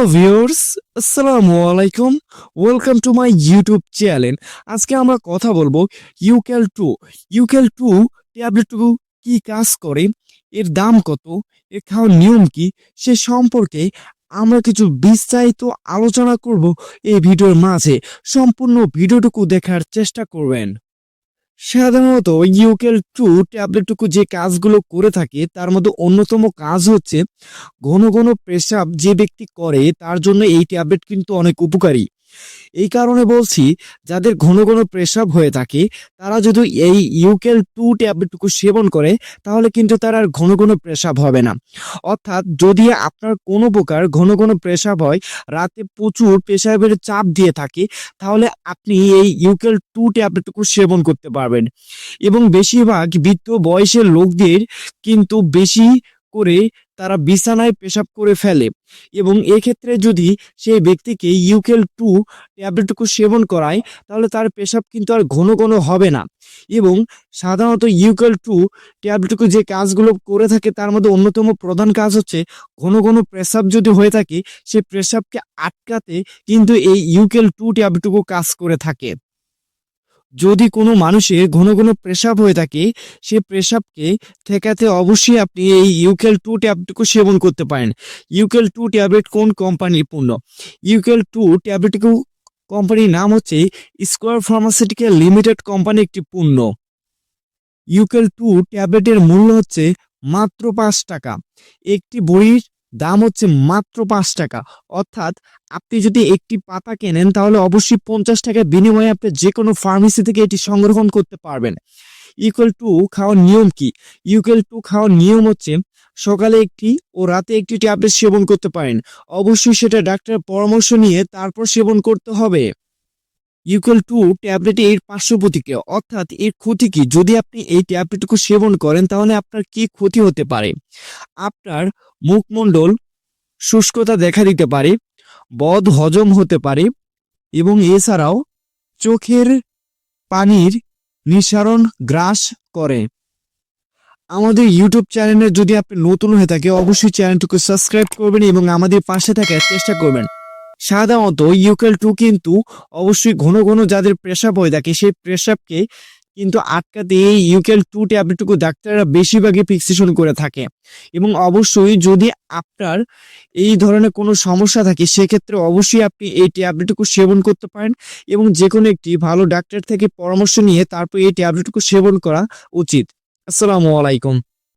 Hello viewers, আসসালামু আলাইকুম। Welcome to my YouTube channel আজকে আমরা কথা বলব ইউক্যাল টু ইউক্যাল টু ট্যাবলেটটুকু কি কাজ করে, এর দাম কত, এর খাওয়ার নিয়ম কি, সে সম্পর্কে আমরা কিছু বিস্তারিত আলোচনা করব এই ভিডিওর মাঝে। সম্পূর্ণ ভিডিওটুকু দেখার চেষ্টা করবেন। সাধারণত ইউকেল টু ট্যাবলেটটুকু যে কাজগুলো করে থাকে, তার মধ্যে অন্যতম কাজ হচ্ছে ঘন ঘন পেশাব যে ব্যক্তি করে, তার জন্য এই ট্যাবলেট কিন্তু অনেক উপকারী। এই কারণে বলছি, যাদের ঘন ঘন পেশাব হয়ে থাকে, তারা যদি এই ইউকেল টু ট্যাবলেটটুকু সেবন করে, তাহলে কিন্তু তার আর ঘন ঘন পেশাব হবে না। অর্থাৎ যদি আপনার কোনো প্রকার ঘন ঘন পেশাব হয়, রাতে প্রচুর পেশাবের চাপ দিয়ে থাকে, তাহলে আপনি এই ইউকেল টু ট্যাবলেটটুকু সেবন করতে পারবেন। এবং বেশিরভাগ বৃদ্ধ বয়সের লোকদের কিন্তু বেশি করে তারা বিছানায় পেশাব করে ফেলে এবং এক্ষেত্রে যদি সেই ব্যক্তিকে ইউকেল টু ট্যাবলেটটুকু সেবন করায়, তাহলে তার পেশাব কিন্তু আর ঘন ঘন হবে না। এবং সাধারণত ইউকেল টু ট্যাবলেটটুকু যে কাজগুলো করে থাকে, তার মধ্যে অন্যতম প্রধান কাজ হচ্ছে ঘন ঘন পেশাব যদি হয়ে থাকে সেই পেশাবকে আটকাতে কিন্তু এই ইউকেল টু ট্যাবলেটটুকু কাজ করে থাকে। যদি কোনো মানুষের ঘন ঘন পেশাব হয়ে থাকে, সে পেশাবকে ঠেকাতে অবশ্যই আপনি এই ইউকেল টু ট্যাবলেটটুকু সেবন করতে পারেন। ইউকেল টু ট্যাবলেট কোন কোম্পানির পণ্য? ইউকেল টু ট্যাবলেটটুকু কোম্পানির নাম হচ্ছে স্কোয়ার ফার্মাসিউটিক্যাল লিমিটেড কোম্পানি একটি পণ্য। ইউকেল টু ট্যাবলেটের মূল্য হচ্ছে মাত্র পাঁচ টাকা। একটি বড়ির দাম হচ্ছে মাত্র পাঁচ টাকা। অর্থাৎ আপনি যদি একটি পাতা কেনেন, তাহলে অবশ্যই পঞ্চাশ টাকার বিনিময়ে আপনি যে কোনো ফার্মেসি থেকে এটি সংগ্রহণ করতে পারবেন। ইকুয়াল টু খাওয়ার নিয়ম কি? ইকুয়াল টু খাওয়ার নিয়ম হচ্ছে সকালে একটি ও রাতে একটি ট্যাবলেট সেবন করতে পারেন। অবশ্যই সেটা ডাক্তারের পরামর্শ নিয়ে তারপর সেবন করতে হবে। ইকুয়াল টু ট্যাবলেটে এর পার্শ্ব প্রতিক্রিয়া, অর্থাৎ এর ক্ষতি কি? যদি আপনি এই ট্যাবলেটটুকু সেবন করেন, তাহলে আপনার কি ক্ষতি হতে পারে? আপনার মুখমণ্ডল শুষ্কতা দেখা দিতে পারে, বদ হজম হতে পারে, এবং এছাড়াও চোখের পানির নিঃসারণ গ্রাস করে। আমাদের ইউটিউব চ্যানেলে যদি আপনি নতুন হয়ে থাকে, অবশ্যই চ্যানেলটিকে সাবস্ক্রাইব করবেন এবং আমাদের পাশে থাকার চেষ্টা করবেন। সাধারণত ইউকেল টু কিন্তু অবশ্যই ঘন ঘন যাদের প্রেসাব হয়ে থাকে, সেই প্রেসাবকে কিন্তু আটকাতে এই ইউকেল টু ট্যাবলেটটুকু ডাক্তাররা বেশিরভাগই ফিক্সেশন করে থাকে। এবং অবশ্যই যদি আপনার এই ধরনের কোনো সমস্যা থাকে, সেক্ষেত্রে অবশ্যই আপনি এই ট্যাবলেটটুকু সেবন করতে পারেন এবং যে কোনো একটি ভালো ডাক্তার থেকে পরামর্শ নিয়ে তারপর এই ট্যাবলেটটুকু সেবন করা উচিত। আসসালামু আলাইকুম।